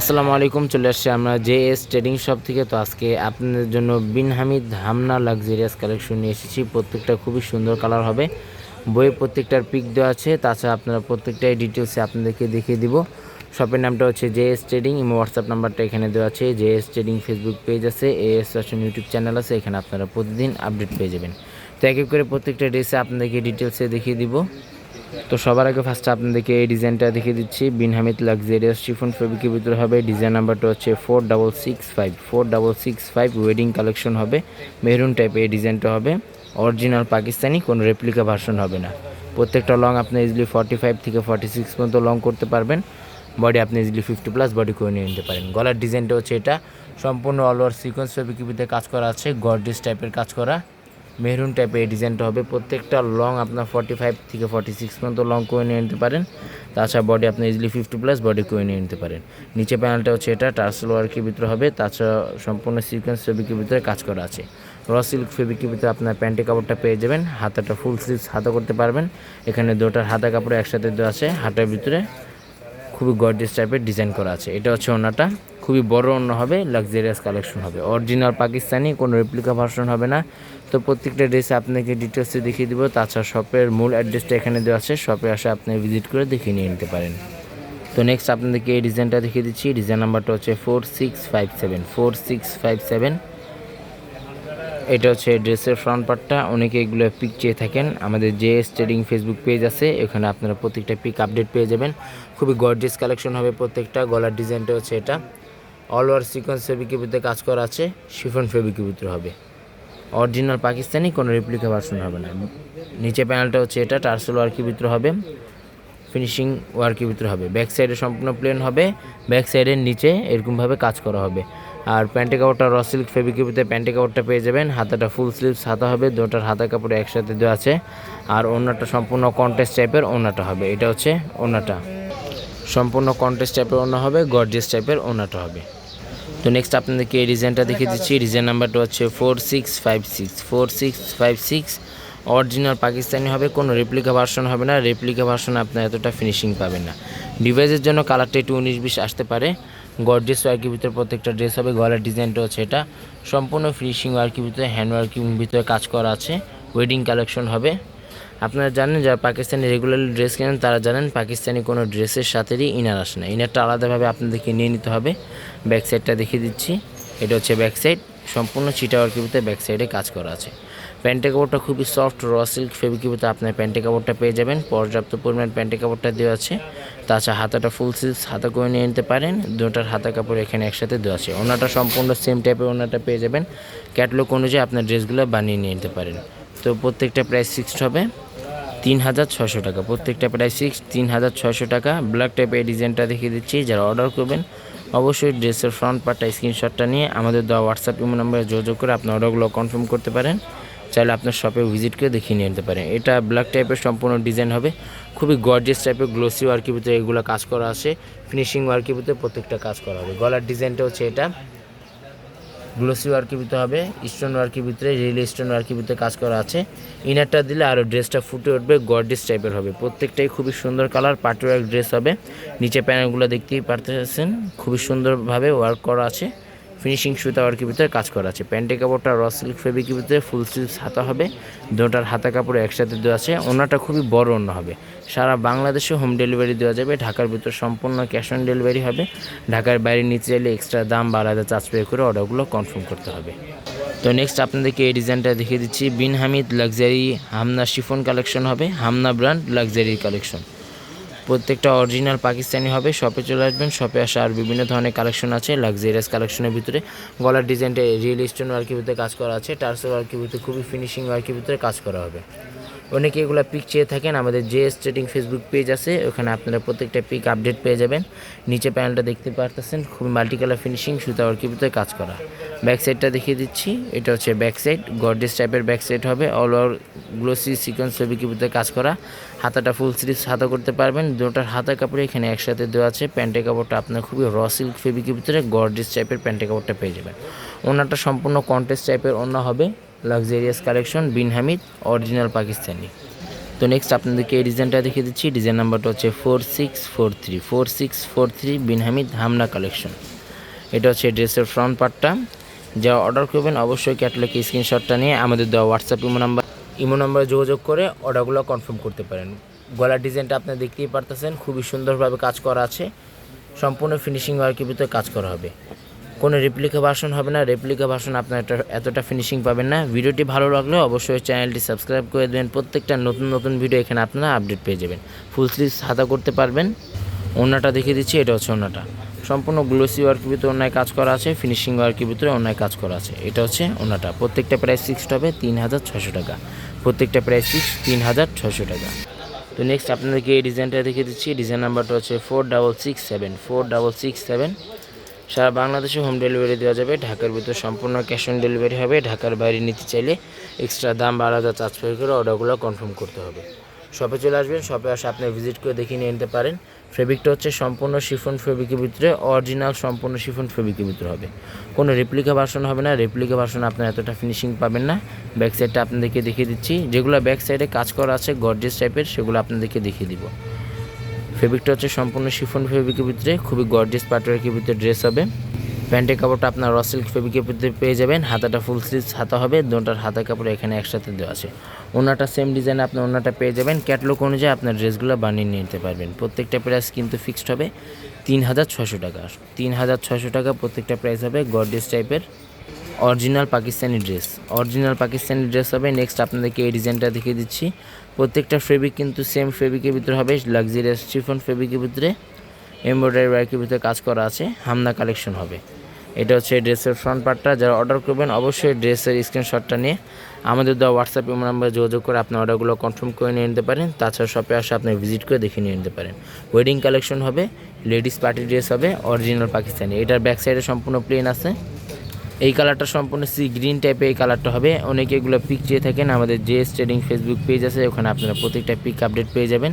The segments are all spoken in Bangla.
আসসালামু আলাইকুম, চলে আসছি আমরা জে এস ট্রেডিং শপ থেকে। তো আজকে আপনাদের জন্য বিন হামিদ হামনা লাক্সারিয়াস কালেকশন নিয়ে এসেছি। প্রত্যেকটা খুবই সুন্দর কালার হবে। বইয়ে প্রত্যেকটার পিক দেওয়া আছে। তাছাড়া আপনারা প্রত্যেকটাই ডিটেলসে আপনাদেরকে দেখিয়ে দিব। শপের নামটা হচ্ছে জে এস ট্রেডিং এবং হোয়াটসঅ্যাপ নাম্বারটা এখানে দেওয়া আছে। J S trading Facebook page আছে A S fashion YouTube channel আছে। এখানে আপনারা প্রতিদিন আপডেট পেয়ে যাবেন। তো এক এক করে প্রত্যেকটা ড্রেসে আপনাদেরকে ডিটেলসে দেখিয়ে দিব। তো সবার আগে ফার্স্টে আপনাদেরকে এই ডিজাইনটা দেখিয়ে দিচ্ছি। বিন হামিদ লাক্সারিয়াস শিফন ফেব্রিকের ভিতরে হবে। ডিজাইন নাম্বারটা হচ্ছে four double six five four double six five wedding collection হবে। মেরুন টাইপের এই ডিজাইনটা হবে। অরিজিনাল পাকিস্তানি কোনো রেপ্লিকা ভার্সন হবে না। প্রত্যেকটা লং আপনি ইজিলি ফর্টি ফাইভ থেকে ফর্টি সিক্স পর্যন্ত লং করতে পারবেন। বডি আপনি ইজিলি ফিফটি প্লাস বডি করে নিয়ে নিতে পারেন। গলার ডিজাইনটা হচ্ছে এটা। সম্পূর্ণ অল ওভার সিকোয়েন্স ফেব্রিকের ভিতরে কাজ করা আছে। গর্ডিস টাইপের কাজ করা। মেরুন টাইপের ডিজাইনটা হবে। প্রত্যেকটা লং আপনার ফর্টি ফাইভ থেকে ফর্টি সিক্স পর্যন্ত লং করে নিয়ে নিতে পারেন। তাছাড়া বডি আপনি ইজিলি ফিফটি প্লাস বডি করে নিয়ে নিতে পারেন। নিচে প্যানেলটা হচ্ছে এটা টার্সেল ওয়ার্কের ভিতরে হবে। তাছাড়া সম্পূর্ণ সিকোয়েন্স ফেব্রিকের ভিতরে কাজ করা আছে। র সিল্ক ফেব্রিকের ভিতরে আপনার প্যান্টের কাপড়টা পেয়ে যাবেন। হাতাটা ফুল স্লিভস হাতা করতে পারবেন। এখানে দুটার হাতা কাপড় একসাথে দেওয়া আছে। হাতার ভিতরে খুবই গর্জিয়াস টাইপের ডিজাইন করা আছে। এটা হচ্ছে ওনাটা। খুবই বড় অন্য হবে লাক্সারিয়াস কালেকশন হবে। অরিজিনাল পাকিস্তানি, কোনো রেপ্লিকা ভার্সন হবে না। তো প্রত্যেকটা ড্রেসে আপনাকে ডিটেলসে দেখিয়ে দিব। তাছাড়া শপের মূল অ্যাড্রেসটা এখানে দেওয়া আছে। শপে আসে আপনি ভিজিট করে দেখিয়ে নিয়ে নিতে পারেন। তো নেক্সট আপনাদেরকে এই ডিজাইনটা দেখিয়ে দিচ্ছি। ডিজাইন নাম্বারটা হচ্ছে four six five seven four six five seven এটা হচ্ছে ড্রেসের ফ্রন্ট পার্টটা অনেকে এগুলো পিক চেয়ে থাকেন। আমাদের যে ট্রেডিং ফেসবুক পেজ আছে, এখানে আপনারা প্রত্যেকটা পিক আপডেট পেয়ে যাবেন। খুবই গর্জিয়াস কালেকশন হবে প্রত্যেকটা। গলার ডিজাইনটা হচ্ছে এটা। অল ওভার সিকোয়েন্স ফেব্রিকের ভিতরে কাজ করা আছে। শিফন ফেব্রিকের ভিতরে হবে। অরিজিনাল পাকিস্তানি কোনো রেপ্লিকা ভার্সন হবে না। নিচে প্যানেলটা হচ্ছে এটা। টার্সেল ওয়ার্কের ভিতরে হবে। ফিনিশিং ওয়ার্কের ভিতরে হবে। ব্যাক সাইডে সম্পূর্ণ প্লেন হবে। ব্যাক সাইডের নিচে এরকমভাবে কাজ করা হবে। আর প্যান্টের কাপড়টা র সিল্ক ফেব্রিকের ভিতরে প্যান্টের কাপড়টা পেয়ে যাবেন। হাতাটা ফুল স্লিভস হাতা হবে, দুটার হাতা কাপড় একসাথে দেওয়া আছে। আর ওনাটা সম্পূর্ণ কন্টেস্ট টাইপের ওনাটা হবে। এটা হচ্ছে ওনাটা সম্পূর্ণ কন্টেস্ট টাইপের ওনা হবে গর্জিয়াস টাইপের ওনাটা হবে। তো নেক্সট আপনাদেরকে এই ডিজাইনটা দেখিয়ে দিচ্ছি। ডিজাইন নাম্বারটা হচ্ছে four six five six four six five six original Pakistani হবে, কোনো রেপ্লিকা ভার্সন হবে না। রেপ্লিকা ভার্সন আপনার এতটা ফিনিশিং পাবেন না। ডিভাইসের জন্য কালারটা একটু উনিশ বিশ আসতে পারে। গর্জেস ওয়ার্কের ভিতরে প্রত্যেকটা ড্রেস হবে, গলার ডিজাইনটা হচ্ছে এটা। সম্পূর্ণ ফিনিশিং ওয়ার্কের ভিতরে হ্যান্ড ওয়ার্কিং ভিতরে কাজ করা আছে ওয়েডিং কালেকশন হবে। আপনারা জানেন যারা পাকিস্তানি রেগুলার ড্রেস কেনেন, তারা জানেন পাকিস্তানি কোনো ড্রেসের সাথেই ইনার আসে না। ইনারটা আলাদাভাবে আপনাদেরকে নিয়ে নিতে হবে। ব্যাক সাইডটা দেখিয়ে দিচ্ছি। এটা হচ্ছে ব্যাক সাইড সম্পূর্ণ চিটা ওয়ার্কের ভিতরে ব্যাক সাইডে কাজ করা আছে। প্যান্টের কাপড়টা খুবই সফট, র সিল্ক ফেব্রিকের ভিতরে আপনার প্যান্টের কাপড়টা পেয়ে যাবেন। পর্যাপ্ত পরিমাণ প্যান্টের কাপড়টা দেওয়া আছে। তাছাড়া হাতাটা ফুল সিল্ক হাতা করে নিয়ে নিতে পারেন। দুটার হাতা কাপড় এখানে একসাথে দেওয়া আছে। ওনাটা সম্পূর্ণ সেম টাইপের ওনাটা পেয়ে যাবেন। ক্যাটলগ অনুযায়ী আপনার ড্রেসগুলো বানিয়ে নিয়ে নিতে পারেন। তো প্রত্যেকটা প্রাইস ফিক্সড হবে। তিন হাজার ছশো টাকা। প্রত্যেকটা প্রাইস ফিক্স তিন হাজার ছশো টাকা। ব্ল্যাক টাইপের ডিজাইনটা দেখিয়ে দিচ্ছি। যারা অর্ডার করবেন অবশ্যই ড্রেসের ফ্রন্ট পার্টটা স্ক্রিনশটটা নিয়ে আমাদের দেওয়া হোয়াটসঅ্যাপ ইমো নাম্বারে যোগাযোগ করে আপনার অর্ডারগুলো কনফার্ম করতে পারেন। চাইলে আপনার শপে ভিজিট করে দেখিয়ে নিয়ে নিতে পারেন। এটা ব্ল্যাক টাইপের সম্পূর্ণ ডিজাইন হবে। খুবই গর্জিয়াস টাইপের গ্লোসি ওয়ার্কের এগুলো কাজ করা আছে। ফিনিশিং ওয়ার্কের প্রত্যেকটা কাজ করা হবে। গলার ডিজাইনটা হচ্ছে এটা। গ্লোসি ওয়ার্কের ভিতরে হবে, স্টোন ওয়ার্কের ভিতরে রিয়েল স্টোন ওয়ার্কের ভিতরে কাজ করা আছে। ইনারটা দিলে আরও ড্রেসটা ফুটে উঠবে গডেস টাইপের হবে। প্রত্যেকটাই খুবই সুন্দর কালার পার্টি ওয়ার্ক ড্রেস হবে। নিচে প্যানেলগুলো দেখতেই পারতেছেন, খুবই সুন্দরভাবে ওয়ার্ক করা আছে। ফিনিশিং সুতা ওয়ার্কের ভিতরে কাজ করা আছে। প্যান্টের কাপড়টা র সিল্ক ফেব্রিকের ভিতরে ফুল স্লিভস হাতা হবে। দুটার হাতা কাপড় একসাথে দেওয়া আছে। ওনাটা খুবই বড় অন্য হবে। সারা বাংলাদেশে হোম ডেলিভারি দেওয়া যাবে। ঢাকার ভিতর সম্পূর্ণ ক্যাশ অন ডেলিভারি হবে। ঢাকার বাইরে নিচে এলে এক্সট্রা দাম বা আলাদা চার্জ পে করে অর্ডারগুলো কনফার্ম করতে হবে। তো নেক্সট আপনাদেরকে এই ডিজাইনটা দেখিয়ে দিচ্ছি। Bin Hamid luxury Hamna chiffon collection হবে। হামনা ব্র্যান্ড লাক্সারি কালেকশন প্রত্যেকটা অরিজিনাল পাকিস্তানি হবে শপে চলে আসবেন শপে আসা আর বিভিন্ন ধরনের কালেকশন আছে লাক্সারিয়াস কালেকশনের ভিতরে। গলার ডিজাইনটা রিয়েল স্টোন ওয়ার্কের ভিতরে কাজ করা আছে টার্সেল ওয়ার্কের ভিতরে, খুবই ফিনিশিং ওয়ার্কের ভিতরে কাজ করা হবে। অনেকে এগুলো পিক চেয়ে থাকেন। আমাদের যে স্টেটিং ফেসবুক পেজ আছে, ওখানে আপনারা প্রত্যেকটা পিক আপডেট পেয়ে যাবেন। নিচে প্যানেলটা দেখতে পারতেছেন, খুবই মাল্টি কালার ফিনিশিং সুতা ভিতরে কাজ করা। ব্যাক সাইডটা দেখিয়ে দিচ্ছি, এটা হচ্ছে ব্যাক সাইড গর্ডেস টাইপের ব্যাক সাইড হবে। অল ওভার গ্লোসি সিকোয়েন্স ভিতরে কাজ করা। হাতাটা ফুল স্লিভস হাতা করতে পারবেন। দুটার হাতা কাপড়ে এখানে একসাথে দেওয়া আছে। প্যান্টের কাপড়টা আপনার খুবই র সিল্ক ফেব্রিকের ভিতরে গর্ডেস টাইপের প্যান্টের কাপড়টা পেয়ে যাবেন। ওনাটা সম্পূর্ণ কন্টেস্ট টাইপের ওনা হবে। Luxurious collection Bin Hamid original Pakistani তো নেক্সট আপনাদেরকে এই ডিজাইনটা দেখিয়ে দিচ্ছি। ডিজাইন নাম্বারটা হচ্ছে four six four three four six four three Bin Hamid Hamna collection এটা হচ্ছে ড্রেসের ফ্রন্ট পার্টটা যা অর্ডার করবেন, অবশ্যই ক্যাটালগে স্ক্রিনশটটা নিয়ে আমাদের দেওয়া হোয়াটসঅ্যাপ ইমো নাম্বার, ইমো নাম্বারে যোগাযোগ করে অর্ডারগুলো কনফার্ম করতে পারেন। গলার ডিজাইনটা আপনি দেখতেই পারতেছেন, খুবই সুন্দরভাবে কাজ করা আছে। সম্পূর্ণ ফিনিশিং ওয়ার্কের ভিতরে কাজ করা হবে। কোনো রেপ্লিকা ভার্সন হবে না। রেপ্লিকা ভার্সন আপনার এটা এতটা ফিনিশিং পাবেন না। ভিডিওটি ভালো লাগলে অবশ্যই চ্যানেলটি সাবস্ক্রাইব করে দেবেন। প্রত্যেকটা নতুন নতুন ভিডিও এখানে আপনারা আপডেট পেয়ে যাবেন। ফুল স্লিভ হাতা করতে পারবেন। ওনাটা দেখিয়ে দিচ্ছি, এটা হচ্ছে ওনাটা সম্পূর্ণ গ্লোসি ওয়ার্কের ভিতরে অন্যায় কাজ করা আছে ফিনিশিং ওয়ার্কের ভিতরে অন্যায় কাজ করা আছে। এটা হচ্ছে ওনাটা প্রত্যেকটা প্রাইস ফিক্সড হবে তিন হাজার ছশো টাকা। প্রত্যেকটা প্রাইস ফিক্স তিন হাজার ছশো টাকা। তো নেক্সট আপনাদেরকে এই ডিজাইনটা দেখিয়ে দিচ্ছি। ডিজাইন নাম্বারটা হচ্ছে four double six seven four double six seven সারা বাংলাদেশে হোম ডেলিভারি দেওয়া যাবে। ঢাকার ভিতরে সম্পূর্ণ ক্যাশ অন ডেলিভারি হবে। ঢাকার বাইরে নিতে চাইলে এক্সট্রা দাম বা আলাদা চার্জ পে করে অর্ডারগুলো কনফার্ম করতে হবে। শপে চলে আসবেন। শপে আসে আপনি ভিজিট করে দেখিয়ে নিয়ে নিতে পারেন। ফেব্রিকটা হচ্ছে সম্পূর্ণ শিফন ফেব্রিকের ভিতরে অরিজিনাল সম্পূর্ণ শিফন ফেব্রিকের ভিতরে হবে। কোনো রেপ্লিকা ভার্সন হবে না। রেপ্লিকা ভার্সন আপনার এতটা ফিনিশিং পাবেন না। ব্যাক সাইডটা আপনাদেরকে দেখিয়ে দিচ্ছি। যেগুলো ব্যাক সাইডে কাজ করা আছে গর্জেস টাইপের সেগুলো আপনাদেরকে দেখিয়ে দিব। ফেব্রিকটা হচ্ছে সম্পূর্ণ শিফন ফেব্রিকের ভিতরে, খুবই গর্জেস পাটওয়ার্কের ভিতরে ড্রেস হবে। প্যান্টের কাপড়টা আপনার রসিল্ক সিল্ক ফেব্রিকের ভিতরে পেয়ে যাবেন। হাতাটা ফুল স্লিভ হাতা হবে, দুটার হাতা কাপড় এখানে একসাথে দেওয়া আছে। ওনাটা সেম ডিজাইনে আপনি ওনাটা পেয়ে যাবেন। ক্যাটলগ অনুযায়ী আপনার ড্রেসগুলো বানিয়ে নিয়ে নিতে পারবেন। প্রত্যেকটা প্রাইস কিন্তু ফিক্সড হবে তিন হাজার ছশো টাকা। তিন হাজার ছশো টাকা প্রত্যেকটা প্রাইস হবে গর্জেস টাইপের original Pakistani dress. Original Pakistani dress হবে। নেক্সট আপনাদেরকে এই ডিজাইনটা দেখিয়ে দিচ্ছি। প্রত্যেকটা ফেব্রিক কিন্তু সেম ফেব্রিকের ভিতরে হবে। লাক্সারিয়াস চিফন ফেব্রিকের ভিতরে। এমব্রয়ডারি ওয়ার্কের ভিতরে কাজ করা আছে। হামনা কালেকশন হবে। এটা হচ্ছে ড্রেসের ফ্রন্ট পার্টটা যারা অর্ডার করবেন, অবশ্যই ড্রেসের স্ক্রিনশটটা নিয়ে আমাদের দেওয়া হোয়াটসঅ্যাপ নাম্বারে যোগাযোগ করে আপনার অর্ডারগুলো কনফার্ম করে নিয়ে নিতে পারেন। তাছাড়া শপে আসে আপনি ভিজিট করে দেখে নিয়ে নিতে পারেন। ওয়েডিং কালেকশন হবে। লেডিস পার্টি ড্রেস হবে। অরিজিনাল পাকিস্তানি। এটার ব্যাক সাইডে সম্পূর্ণ প্লেন আছে। এই কালারটা সম্পূর্ণ সি গ্রিন টাইপের এই কালারটা হবে। অনেকে এগুলো পিক চেয়ে থাকেন। আমাদের যে ট্রেডিং ফেসবুক পেজ আছে, ওখানে আপনারা প্রত্যেকটা পিক আপডেট পেয়ে যাবেন।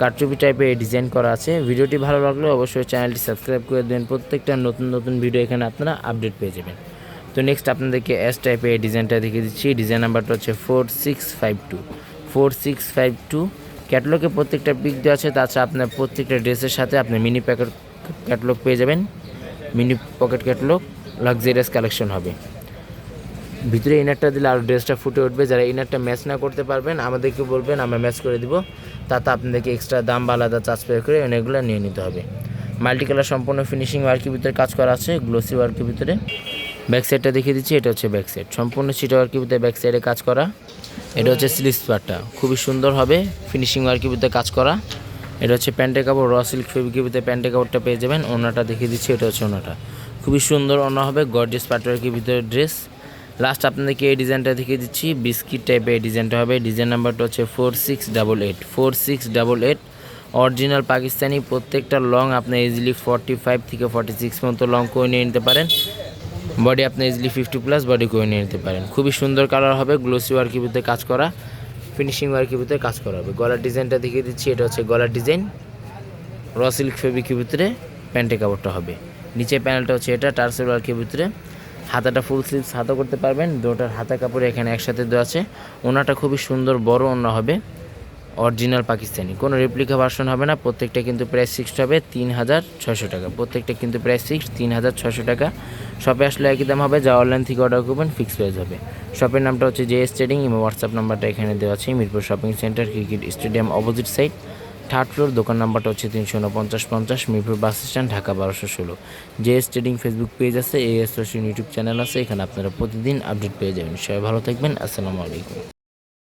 কারচুপি টাইপের এই ডিজাইন করা আছে। ভিডিওটি ভালো লাগলে অবশ্যই চ্যানেলটি সাবস্ক্রাইব করে দেবেন। প্রত্যেকটা নতুন নতুন ভিডিও এখানে আপনারা আপডেট পেয়ে যাবেন। তো নেক্সট আপনাদেরকে এস টাইপের এই ডিজাইনটা দেখিয়ে দিচ্ছি। ডিজাইন নাম্বারটা হচ্ছে four six five two four six five two ক্যাটলগে প্রত্যেকটা পিক দেওয়া আছে। তাছাড়া আপনার প্রত্যেকটা ড্রেসের সাথে আপনি মিনি প্যাকেট ক্যাটলগ পেয়ে যাবেন। Mini pocket catalogue luxurious collection হবে। ভিতরে ইনারটা দিলে আর ড্রেসটা ফুটে উঠবে। যারা ইনারটা ম্যাচ না করতে পারবেন, আমাদেরকে বলবেন, আমরা ম্যাচ করে দিব। তাতে আপনাদেরকে এক্সট্রা দাম বা আলাদা চার্জ পে করে অনেকগুলো নিয়ে নিতে হবে। মাল্টি কালার সম্পূর্ণ ফিনিশিং ওয়ার্কের ভিতরে কাজ করা আছে গ্লোসি ওয়ার্কের ভিতরে। ব্যাক সাইডটা দেখিয়ে দিচ্ছি, এটা হচ্ছে ব্যাক সাইড সম্পূর্ণ সিটা ওয়ার্কের ভিতরে ব্যাক সাইডে কাজ করা। এটা হচ্ছে স্লিভস পার্টটা খুবই সুন্দর হবে ফিনিশিং ওয়ার্কের ভিতরে কাজ করা। এটা হচ্ছে প্যান্টের কাপড় র সিল্ক ফেব্রিকের ভিতরে প্যান্টের কাপড়টা পেয়ে যাবেন। ওনাটা দেখিয়ে দিচ্ছি, এটা হচ্ছে ওনাটা। খুবই সুন্দর ওনা হবে গর্জেস পাটওয়ার্কের ভিতরে ড্রেস লাস্ট আপনাদেরকে এই ডিজাইনটা দেখিয়ে দিচ্ছি বিস্কিট টাইপের এই ডিজাইনটা হবে। ডিজাইন নাম্বারটা হচ্ছে four six double eight four six double eight original Pakistani, প্রত্যেকটা লং আপনি ইজিলি ফর্টি ফাইভ থেকে ফর্টি সিক্স পর্যন্ত লং করে নিয়ে নিতে পারেন। বডি আপনি ইজিলি ফিফটি প্লাস বডি করে নিয়ে নিতে পারেন। খুবই সুন্দর কালার হবে গ্লোসি ওয়ার্কের ভিতরে কাজ করা ফিনিশিং ওয়ার্কের ভিতরে কাজ করা হবে। গলার ডিজাইনটা দেখিয়ে দিচ্ছি, এটা হচ্ছে গলার ডিজাইন র সিল্ক ফেব্রিকের ভিতরে প্যান্টের কাপড়টা হবে। নিচে প্যানেলটা হচ্ছে এটা টার্সেল ওয়ার্কের ভিতরে। হাতাটা ফুল স্লিভস হাতা করতে পারবেন। দুটার হাতা কাপড় এখানে একসাথে দেওয়া আছে। ওনাটা খুবই সুন্দর, বড় ওনা হবে। অরিজিনাল পাকিস্তানি কোনো রেপ্লিকা ভার্সন হবে না। প্রত্যেকটা কিন্তু প্রাইস ফিক্সড হবে তিন হাজার ছশো টাকা। প্রত্যেকটা কিন্তু প্রাইস ফিক্সড তিন হাজার ছশো টাকা। শপে আসলে একই দাম হবে। যা অনলাইন থেকে অর্ডার করবেন ফিক্স প্রাইস হবে। শপের নামটা হচ্ছে জে এস ট্রেডিং এবং হোয়াটসঅ্যাপ নাম্বারটা এখানে দেওয়া আছে। Mirpur shopping centre cricket stadium opposite side third floor, দোকান নাম্বারটা হচ্ছে তিনশো উনপঞ্চাশ পঞ্চাশ, মিরপুর বাস স্ট্যান্ড, ঢাকা বারোশো ষোলো। J S trading Facebook page আছে, এ এস ইউটিউব চ্যানেল আছে, এখানে আপনারা প্রতিদিন আপডেট পেয়ে যাবেন। সবাই ভালো থাকবেন, আসসালামু আলাইকুম।